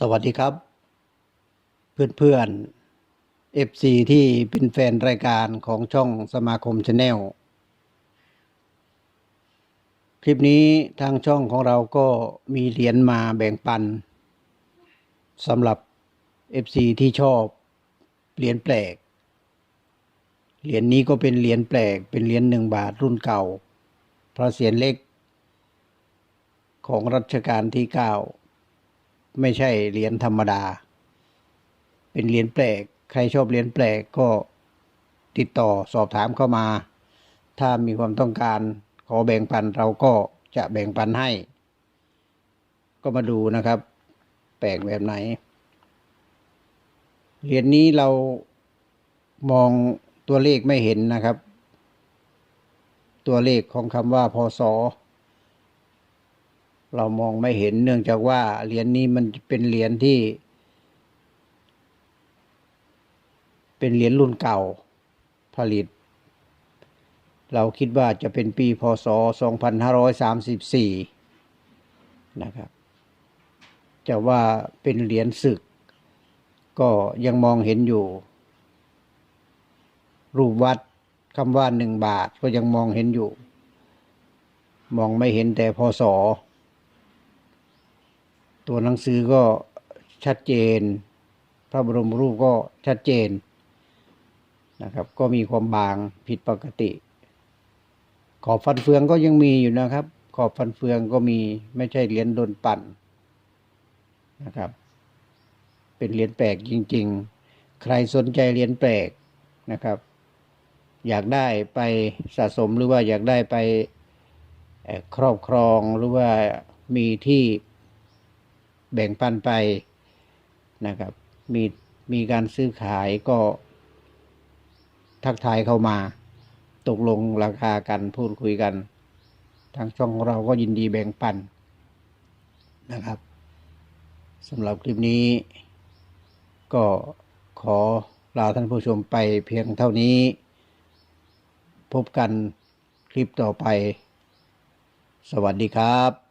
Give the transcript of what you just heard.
สวัสดีครับ เพื่อนเพื่อนๆ FC ที่เป็นแฟนรายการของช่องสมาคมชาแนลคลิปนี้ทางช่องของเราก็มีเหรียญมาแบ่งปันสำหรับ FC ที่ชอบเหรียญแปลก เหรียญนี้ก็เป็นเหรียญแปลก เป็นเหรียญหนึ่งบาทรุ่นเก่า พระเศียรเล็ก ของรัชกาลที่เก้า ไม่ใช่เหรียญธรรมดา เป็นเหรียญแปลก ใครชอบเหรียญแปลกก็ติดต่อสอบถามเข้ามา ถ้ามีความต้องการขอแบ่งปันเราก็จะแบ่งปันให้ ก็มาดูนะครับ แปลกแบบไหน เหรียญนี้เรามองตัวเลขไม่เห็นนะครับ ตัวเลขของคำว่าพศ เรามองไม่เห็นเนื่องจากว่าเหรียญนี้มันเป็นเหรียญที่ เป็นเหรียญรุ่นเก่าผลิต เราคิดว่าจะเป็นปีพศ 2534 นะครับ จะว่าเป็นเหรียญศึก ก็ยังมองเห็นอยู่ รูปวัดคำว่าหนึ่งบาทก็ยังมองเห็นอยู่ มองไม่เห็นแต่พศ ตัวหนังสือก็ชัดเจน พระบรมรูปก็ชัดเจนนะครับ ก็มีความบางผิดปกติ ขอบฟันเฟืองก็ยังมีอยู่นะครับ ขอบฟันเฟืองก็มีไม่ใช่เหรียญโดนปั่นนะครับ เป็นเหรียญแปลกจริง ๆ ใครสนใจเหรียญแปลกนะครับ อยากได้ไปสะสมหรือว่าอยากได้ไปครอบครองหรือว่ามีที่ แบ่งปันไปนะครับ มีมีการซื้อขายก็ทักทายเข้ามา ตกลงราคากันพูดคุยกัน ทางช่องเราก็ยินดีแบ่งปันนะครับสำหรับคลิปนี้ ก็ขอลาท่านผู้ชมไปเพียงเท่านี้ พบกันคลิปต่อไป สวัสดีครับ